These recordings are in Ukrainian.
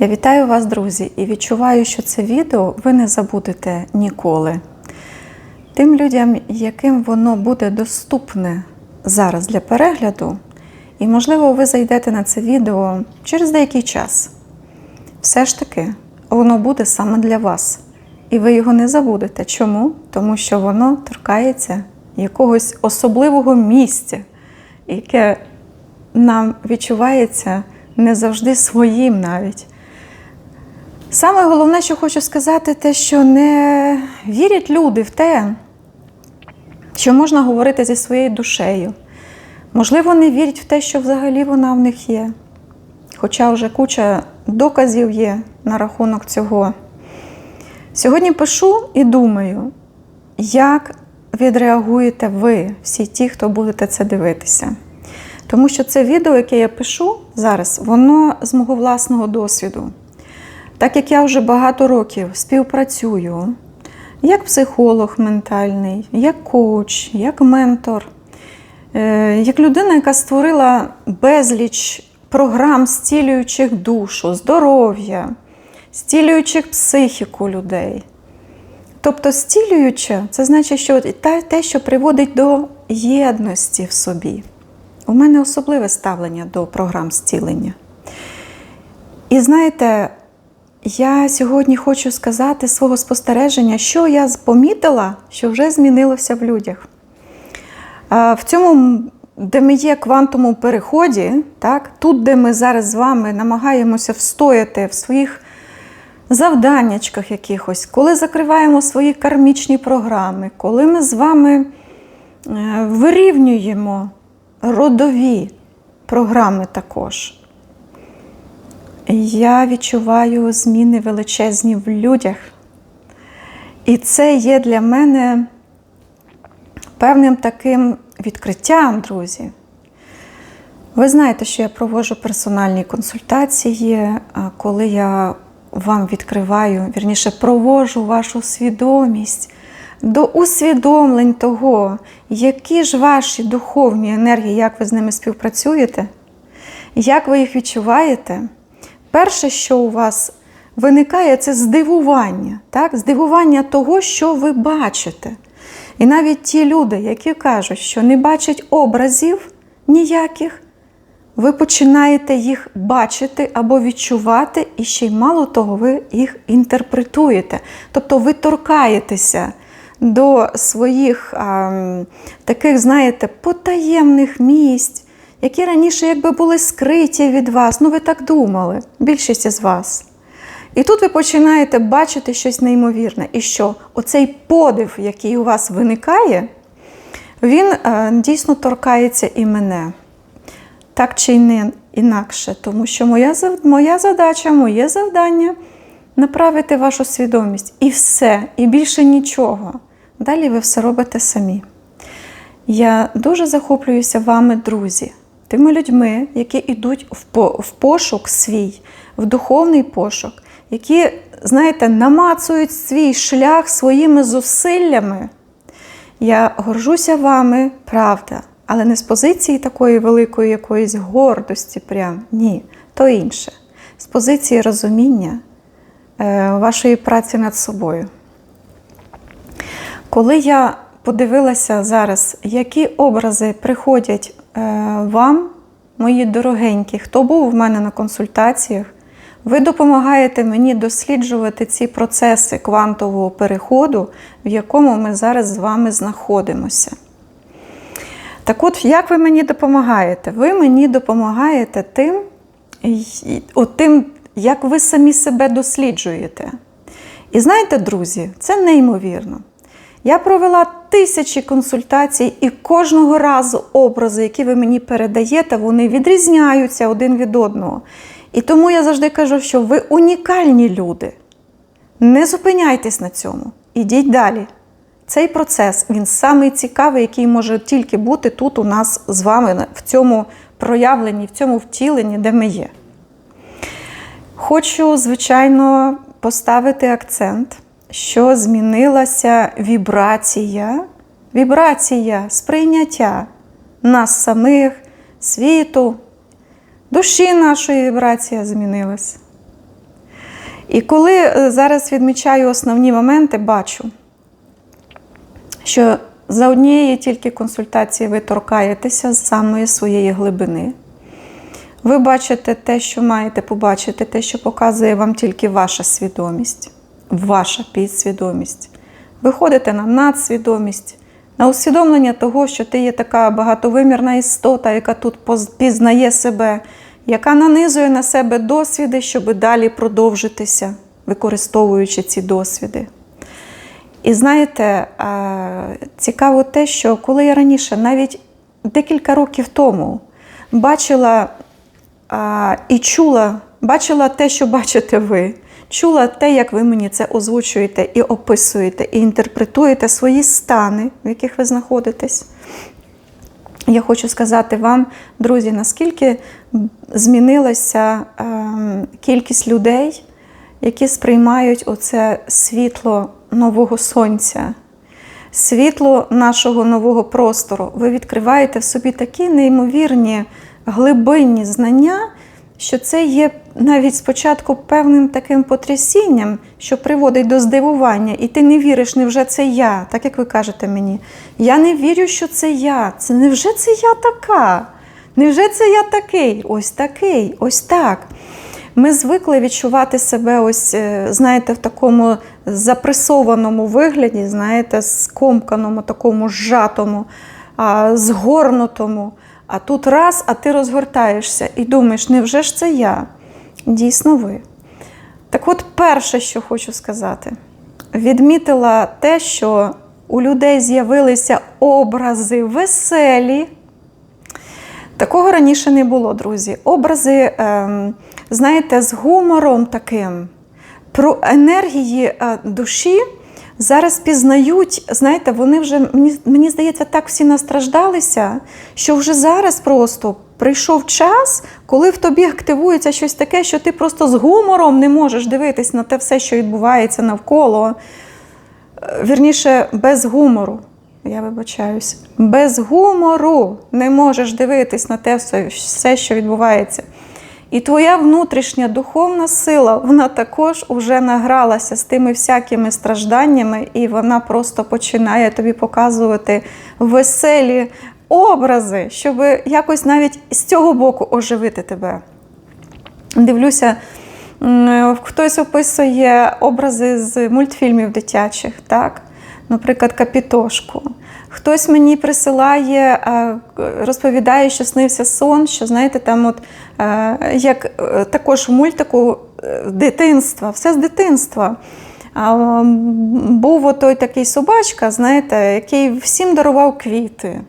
Я вітаю вас, друзі, і відчуваю, що це відео ви не забудете ніколи. Тим людям, яким воно буде доступне зараз для перегляду, і, можливо, ви зайдете на це відео через деякий час. Все ж таки, воно буде саме для вас. І ви його не забудете. Чому? Тому що воно торкається якогось особливого місця, яке нам відчувається не завжди своїм навіть. Саме головне, що хочу сказати, те, що не вірять люди в те, що можна говорити зі своєю душею. Можливо, не вірять в те, що взагалі вона в них є. Хоча вже куча доказів є на рахунок цього. Сьогодні пишу і думаю, як відреагуєте ви, всі ті, хто будете це дивитися. Тому що це відео, яке я пишу зараз, воно з мого власного досвіду. Так як я вже багато років співпрацюю як психолог ментальний, як коуч, як ментор, е, як людина, яка створила безліч програм, зцілюючих душу, здоров'я, зцілюючих психіку людей. Тобто, зцілююче, це значить, що те, що приводить до єдності в собі. У мене особливе ставлення до програм зцілення. І знаєте, я сьогодні хочу сказати свого спостереження, що я помітила, що вже змінилося в людях. В цьому, де ми є квантовому переході, так, тут, де ми зараз з вами намагаємося встояти в своїх завданнячках якихось, коли закриваємо свої кармічні програми, коли ми з вами е, вирівнюємо родові програми також. Я відчуваю зміни величезні в людях. І це є для мене певним таким відкриттям, друзі. Ви знаєте, що я проводжу персональні консультації, коли я вам відкриваю, вірніше, проводжу вашу свідомість до усвідомлень того, які ж ваші духовні енергії, як ви з ними співпрацюєте, як ви їх відчуваєте. Перше, що у вас виникає, це здивування, так? здивування того, що ви бачите. І навіть ті люди, які кажуть, що не бачать образів ніяких, ви починаєте їх бачити або відчувати, і ще й мало того, ви їх інтерпретуєте. Тобто ви торкаєтеся до своїх а, таких, знаєте, потаємних місць, які раніше якби були скриті від вас. Ну, ви так думали, більшість із вас. І тут ви починаєте бачити щось неймовірне. І що оцей подив, який у вас виникає, він е, дійсно торкається і мене. Так чи не інакше. Тому що моя, моя задача, моє завдання направити вашу свідомість. І все, і більше нічого. Далі ви все робите самі. Я дуже захоплююся вами, друзі тими людьми, які йдуть в пошук свій, в духовний пошук, які, знаєте, намацують свій шлях своїми зусиллями. Я горжуся вами, правда, але не з позиції такої великої якоїсь гордості, прям ні, то інше. З позиції розуміння е, вашої праці над собою. Коли я подивилася зараз, які образи приходять вам, мої дорогенькі, хто був в мене на консультаціях, ви допомагаєте мені досліджувати ці процеси квантового переходу, в якому ми зараз з вами знаходимося. Так от, як ви мені допомагаєте? Ви мені допомагаєте тим, тим, як ви самі себе досліджуєте. І знаєте, друзі, це неймовірно. Я провела тисячі консультацій, і кожного разу образи, які ви мені передаєте, вони відрізняються один від одного. І тому я завжди кажу, що ви унікальні люди. Не зупиняйтесь на цьому. Ідіть далі. Цей процес він самий цікавий, який може тільки бути тут у нас з вами, в цьому проявленні, в цьому втіленні, де ми є. Хочу, звичайно, поставити акцент що змінилася вібрація, вібрація сприйняття нас самих, світу, душі нашої вібрація змінилась. І коли е, зараз відмічаю основні моменти, бачу, що за однієї тільки консультації ви торкаєтеся з самої своєї глибини. Ви бачите те, що маєте побачити, те, що показує вам тільки ваша свідомість, ваша підсвідомість. Виходите на надсвідомість, на усвідомлення того, що ти є така багатовимірна істота, яка тут пізнає себе, яка нанизує на себе досвіди, щоб далі продовжитися, використовуючи ці досвіди. І знаєте, е, цікаво те, що коли я раніше, навіть декілька років тому, бачила і чула, бачила те, що бачите ви, чула те, як ви мені це озвучуєте і описуєте, і інтерпретуєте свої стани, в яких ви знаходитесь. Я хочу сказати вам, друзі, наскільки змінилася ем, кількість людей, які сприймають оце світло нового сонця, світло нашого нового простору. Ви відкриваєте в собі такі неймовірні глибинні знання, що це є навіть спочатку певним таким потрясінням, що приводить до здивування, і ти не віриш, невже це я, так як ви кажете мені. Я не вірю, що це я. Це невже це я така? Невже це я такий? Ось такий, ось так. Ми звикли відчувати себе, ось, е, знаєте, в такому запресованому вигляді, знаєте, скомканому, такому зжатому, згорнутому. А тут раз, а ти розгортаєшся і думаєш, невже ж це я? Дійсно ви. Так от, перше, що хочу сказати, відмітила те, що у людей з'явилися образи веселі. Такого раніше не було, друзі. Образи, ем, знаєте, з гумором таким, про енергії е, душі зараз пізнають, знаєте, вони вже, мені, мені здається, так всі настраждалися, що вже зараз просто прийшов час, коли в тобі активується щось таке, що ти просто з гумором не можеш дивитись на те все, що відбувається навколо. Е, Вірніше, без гумору. Я вибачаюсь, без гумору не можеш дивитись на те все- все, що відбувається. І твоя внутрішня духовна сила, вона також уже награлася з тими всякими стражданнями, і вона просто починає тобі показувати веселі образи, щоб якось навіть з цього боку оживити тебе. Дивлюся, хтось описує образи з мультфільмів дитячих, так? Наприклад, Капітошку. Хтось мені присилає, е, розповідає, що снився сон, що знаєте, там, от е, як е, також в мультику дитинства, все з дитинства. Був отой такий собачка, знаєте, який всім дарував квіти.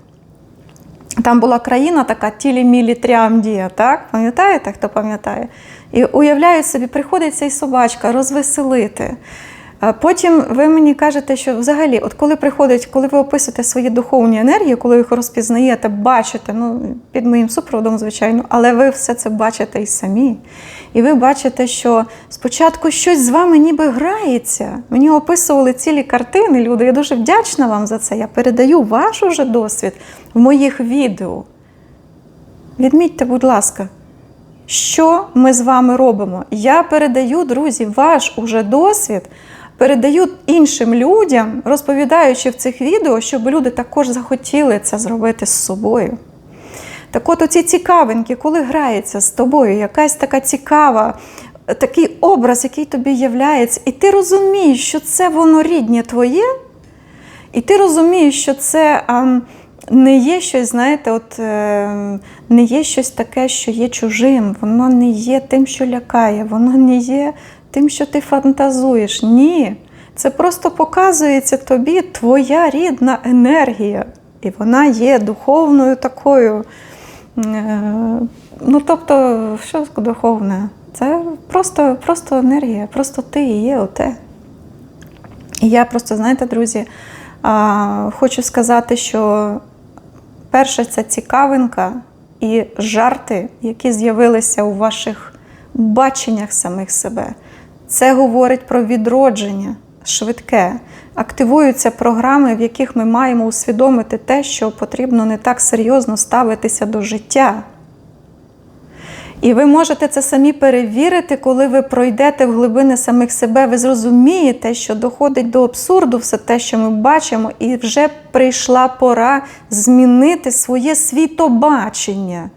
Там була країна така тілі-мілі Тріамдія, так? Пам'ятаєте, хто пам'ятає? І уявляють собі, приходить цей собачка розвеселити. Потім ви мені кажете, що взагалі, от коли приходить, коли ви описуєте свої духовні енергії, коли їх розпізнаєте, бачите, ну під моїм супроводом, звичайно, але ви все це бачите і самі. І ви бачите, що спочатку щось з вами ніби грається. Мені описували цілі картини, люди. Я дуже вдячна вам за це. Я передаю ваш уже досвід в моїх відео. Відмітьте, будь ласка, що ми з вами робимо? Я передаю, друзі, ваш уже досвід, передаю іншим людям, розповідаючи в цих відео, щоб люди також захотіли це зробити з собою. Так от оці цікавинки, коли грається з тобою, якась така цікава, такий образ, який тобі являється, і ти розумієш, що це воно ріднє твоє, і ти розумієш, що це а, не є щось, знаєте, от, е, не є щось таке, що є чужим, воно не є тим, що лякає, воно не є тим, що ти фантазуєш. Ні. Це просто показується тобі твоя рідна енергія. І вона є духовною такою. е, Ну, тобто, що духовне? Це просто, просто енергія, просто ти і є оте. І я просто, знаєте, друзі, хочу сказати, що перше це цікавинка і жарти, які з'явилися у ваших баченнях самих себе. Це говорить про відродження швидке. Активуються програми, в яких ми маємо усвідомити те, що потрібно не так серйозно ставитися до життя. І ви можете це самі перевірити, коли ви пройдете в глибини самих себе, ви зрозумієте, що доходить до абсурду все те, що ми бачимо, і вже прийшла пора змінити своє світобачення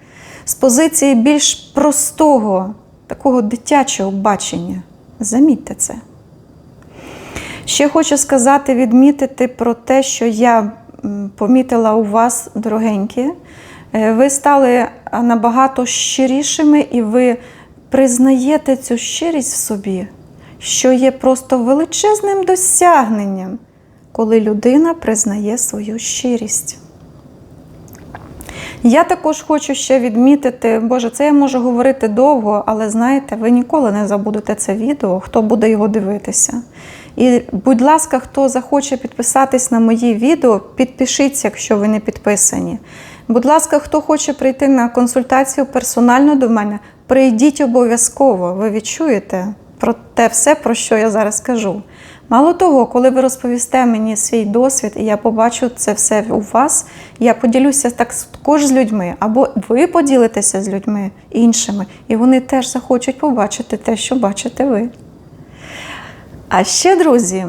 з позиції більш простого, такого дитячого бачення. Замітьте це. Ще хочу сказати, відмітити про те, що я помітила у вас, дорогенькі. Е, Ви стали набагато щирішими і ви признаєте цю щирість в собі, що є просто величезним досягненням, коли людина признає свою щирість. Я також хочу ще відмітити, Боже, це я можу говорити довго, але знаєте, ви ніколи не забудете це відео, хто буде його дивитися. І, будь ласка, хто захоче підписатись на мої відео, підпишіться, якщо ви не підписані. Будь ласка, хто хоче прийти на консультацію персонально до мене, прийдіть обов'язково. Ви відчуєте про те все, про що я зараз кажу. Мало того, коли ви розповісте мені свій досвід, і я побачу це все у вас, я поділюся також з людьми, або ви поділитеся з людьми іншими, і вони теж захочуть побачити те, що бачите ви. А ще, друзі,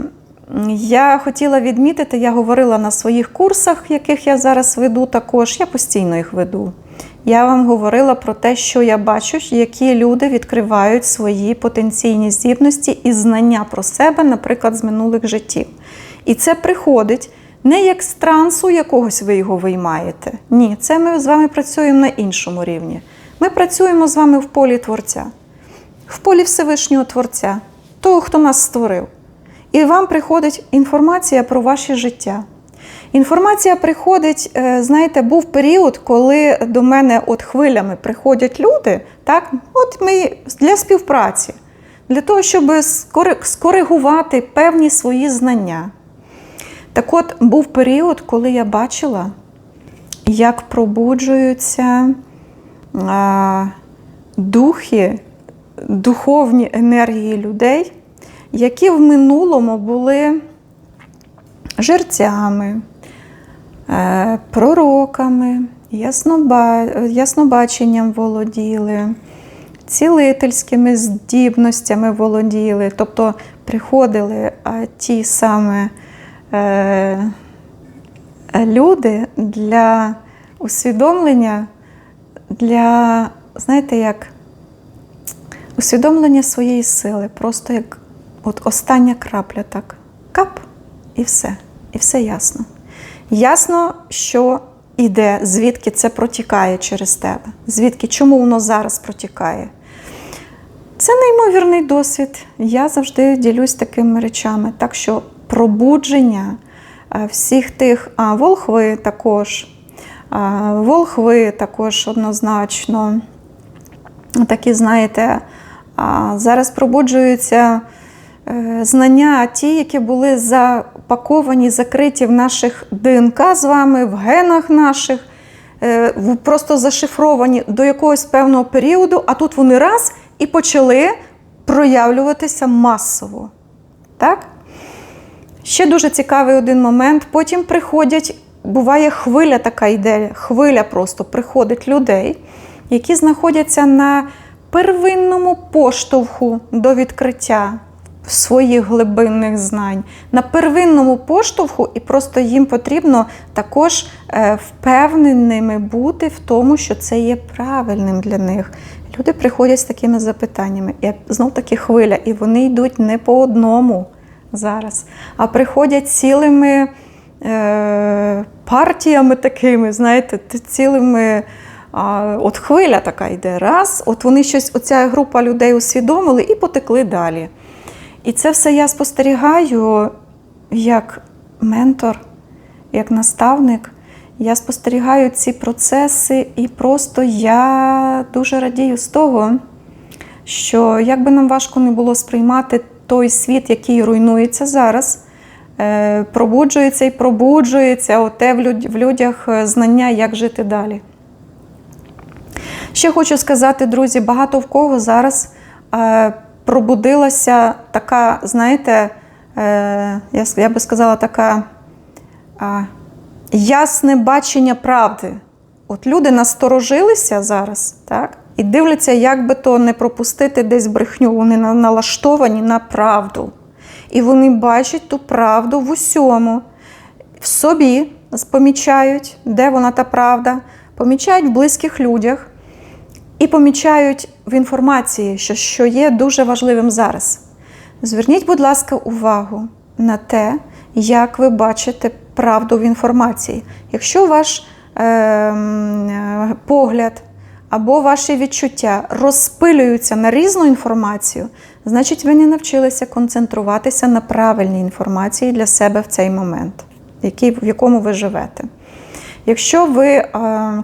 я хотіла відмітити, я говорила на своїх курсах, яких я зараз веду також, я постійно їх веду. Я вам говорила про те, що я бачу, які люди відкривають свої потенційні здібності і знання про себе, наприклад, з минулих життів. І це приходить не як з трансу якогось ви його виймаєте. Ні, це ми з вами працюємо на іншому рівні. Ми працюємо з вами в полі Творця, в полі Всевишнього Творця, того, хто нас створив. І вам приходить інформація про ваше життя. Інформація приходить, е, знаєте, був період, коли до мене от хвилями приходять люди, так, от ми для співпраці, для того, щоб скоригувати певні свої знання. Так от був період, коли я бачила, як пробуджуються а, духи, духовні енергії людей, які в минулому були жерцями, пророками, яснобаченням володіли, цілительськими здібностями володіли, тобто приходили е, ті саме е, люди для усвідомлення, для, знаєте, як усвідомлення своєї сили, просто як от остання крапля, так, кап, і все, і все ясно. Ясно, що іде, звідки це протікає через тебе, звідки, чому воно зараз протікає. Це неймовірний досвід. Я завжди ділюсь такими речами. Так що пробудження е, всіх тих, а волхви також, а, волхви також однозначно. Такі, знаєте, зараз пробуджуються е, знання, ті, які були запаковані, закриті в наших ДНК з вами, в генах наших, е, просто зашифровані до якогось певного періоду, а тут вони раз і почали проявлюватися масово. Так? Ще дуже цікавий один момент. Потім приходять, буває хвиля така йде, хвиля просто приходить людей, які знаходяться на первинному поштовху до відкриття своїх глибинних знань, на первинному поштовху, і просто їм потрібно також е, впевненими бути в тому, що це є правильним для них. Люди приходять з такими запитаннями, і знов таки хвиля, і вони йдуть не по одному зараз, а приходять цілими е, партіями такими, знаєте, цілими. А, от хвиля така йде раз, от вони щось, оця група людей усвідомили і потекли далі. І це все я спостерігаю як ментор, як наставник. Я спостерігаю ці процеси, і просто я дуже радію з того, що як би нам важко не було сприймати той світ, який руйнується зараз, е, пробуджується і пробуджується оте в людях е, знання, як жити далі. Ще хочу сказати, друзі, багато в кого зараз е, пробудилася така, знаєте, е, я, би сказала, така ясне бачення правди. От люди насторожилися зараз, так? І дивляться, як би то не пропустити десь брехню. Вони налаштовані на правду. І вони бачать ту правду в усьому. В собі помічають, де вона та правда, помічають в близьких людях і помічають в інформації, що, що є дуже важливим зараз. Зверніть, будь ласка, увагу на те, як ви бачите правду в інформації. Якщо ваш е, погляд або ваші відчуття розпилюються на різну інформацію, значить ви не навчилися концентруватися на правильній інформації для себе в цей момент, в якому ви живете. Якщо ви е,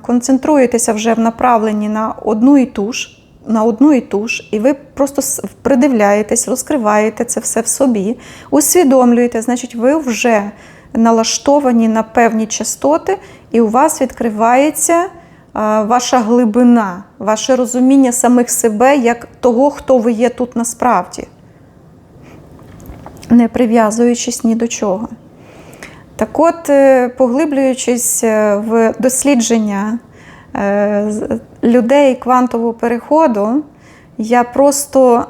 концентруєтеся вже в направленні на одну і ту ж, на одну і ту ж, і ви просто придивляєтесь, розкриваєте це все в собі, усвідомлюєте, значить, ви вже налаштовані на певні частоти, і у вас відкривається е, ваша глибина, ваше розуміння самих себе як того, хто ви є тут насправді, не прив'язуючись ні до чого. Так от, е, поглиблюючись е, в дослідження е, людей квантового переходу, я просто,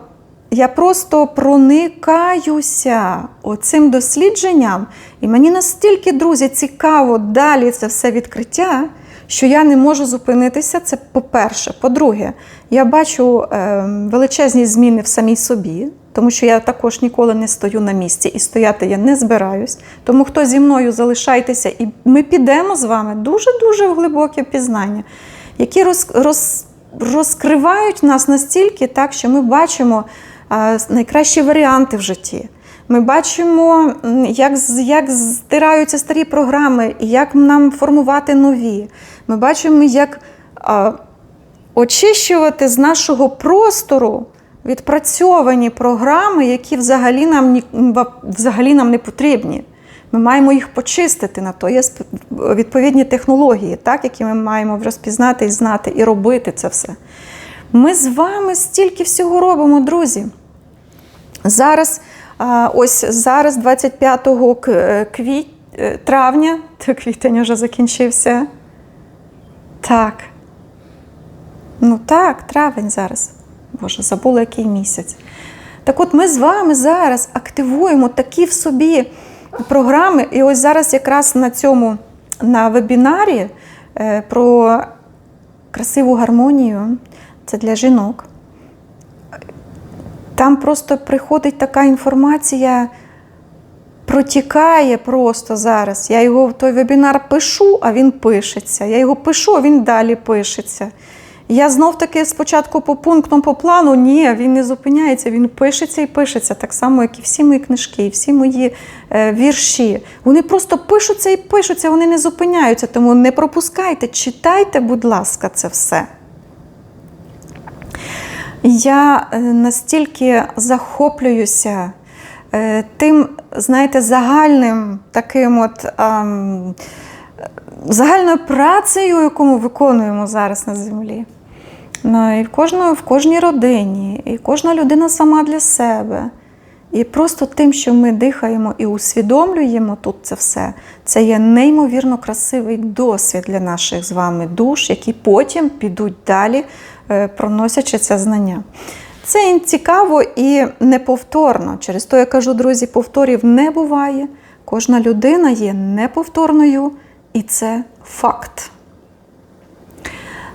я просто проникаюся оцим дослідженням, і мені настільки, друзі, цікаво далі це все відкриття, що я не можу зупинитися. Це по-перше. По-друге, я бачу е, величезні зміни в самій собі, тому що я також ніколи не стою на місці і стояти я не збираюсь. Тому хто зі мною залишайтеся, і ми підемо з вами дуже-дуже в глибоке пізнання, які роз, роз, розкривають нас настільки, так, що ми бачимо е, найкращі варіанти в житті. Ми бачимо, як, як стираються старі програми, як нам формувати нові. Ми бачимо, як а, очищувати з нашого простору відпрацьовані програми, які взагалі нам, взагалі нам не потрібні. Ми маємо їх почистити на то. Є відповідні технології, так, які ми маємо розпізнати і знати, і робити це все. Ми з вами стільки всього робимо, друзі. Зараз, ось зараз, 25 к- е, квіт... е, травня, квітень вже закінчився. Так. Ну так, травень зараз. Боже, забула який місяць. Так от ми з вами зараз активуємо такі в собі програми. І ось зараз якраз на цьому на вебінарі е, про красиву гармонію, це для жінок. Там просто приходить така інформація, протікає просто зараз. Я його в той вебінар пишу, а він пишеться. Я його пишу, а він далі пишеться. Я знов таки спочатку по пунктам, по плану, ні, він не зупиняється, він пишеться і пишеться, так само, як і всі мої книжки, і всі мої е, вірші. Вони просто пишуться і пишуться, вони не зупиняються. Тому не пропускайте, читайте, будь ласка, це все. Я е, настільки захоплююся е, тим, знаєте, загальним таким от ам, загальною працею, яку ми виконуємо зараз на землі. Ну, і в, кожної, в кожній родині, і кожна людина сама для себе. І просто тим, що ми дихаємо і усвідомлюємо тут це все, це є неймовірно красивий досвід для наших з вами душ, які потім підуть далі, проносячи це знання. Це цікаво і неповторно. Через то я кажу, друзі, повторів не буває. Кожна людина є неповторною, і це факт.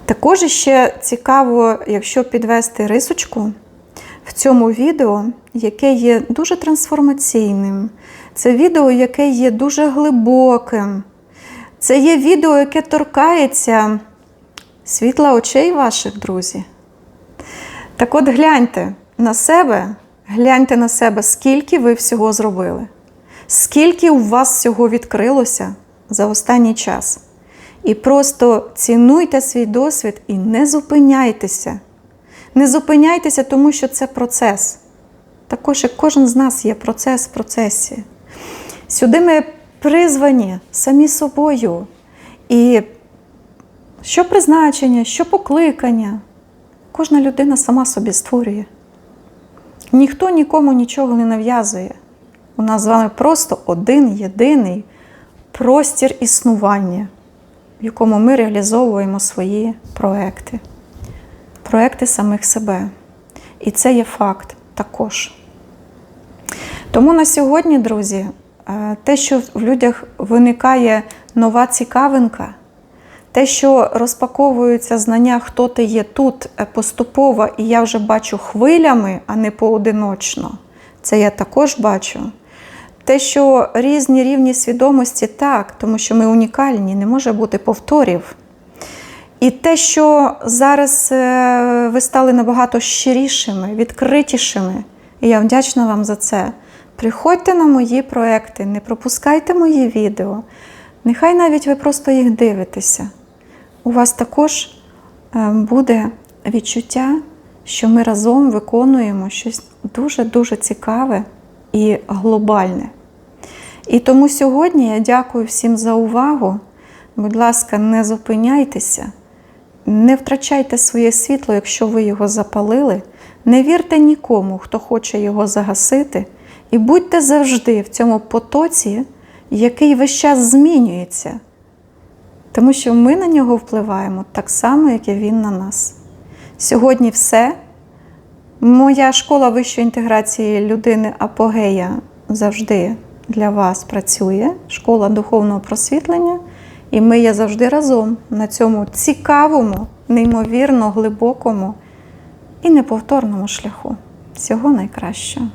Також ще цікаво, якщо підвести рисочку в цьому відео, яке є дуже трансформаційним. Це відео, яке є дуже глибоким. Це є відео, яке торкається світла очей ваших, друзі. Так от гляньте на себе, гляньте на себе, скільки ви всього зробили, скільки у вас всього відкрилося за останній час. І просто цінуйте свій досвід і не зупиняйтеся. Не зупиняйтеся, тому що це процес. Також як кожен з нас є процес в процесі. Сюди ми призвані самі собою. І що призначення, що покликання, кожна людина сама собі створює. Ніхто нікому нічого не нав'язує. У нас з вами просто один єдиний простір існування, в якому ми реалізовуємо свої проекти. проекти самих себе. І це є факт також. Тому на сьогодні, друзі, е, те, що в людях виникає нова цікавинка, те, що розпаковуються знання, хто ти є тут е, поступово, і я вже бачу хвилями, а не поодиночно. Це я також бачу. Те, що різні рівні свідомості, так, тому що ми унікальні, не може бути повторів. І те, що зараз е, ви стали набагато щирішими, відкритішими, і я вдячна вам за це. Приходьте на мої проекти, не пропускайте мої відео. Нехай навіть ви просто їх дивитеся. У вас також е, буде відчуття, що ми разом виконуємо щось дуже-дуже цікаве і глобальне. І тому сьогодні я дякую всім за увагу. Будь ласка, не зупиняйтеся, не втрачайте своє світло, якщо ви його запалили. Не вірте нікому, хто хоче його загасити, і будьте завжди в цьому потоці, який весь час змінюється. Тому що ми на нього впливаємо так само, як і він на нас. Сьогодні все. Моя школа вищої інтеграції людини Апогея завжди для вас працює, школа духовного просвітлення, і ми є завжди разом на цьому цікавому, неймовірно глибокому і неповторному шляху. Всього найкращого.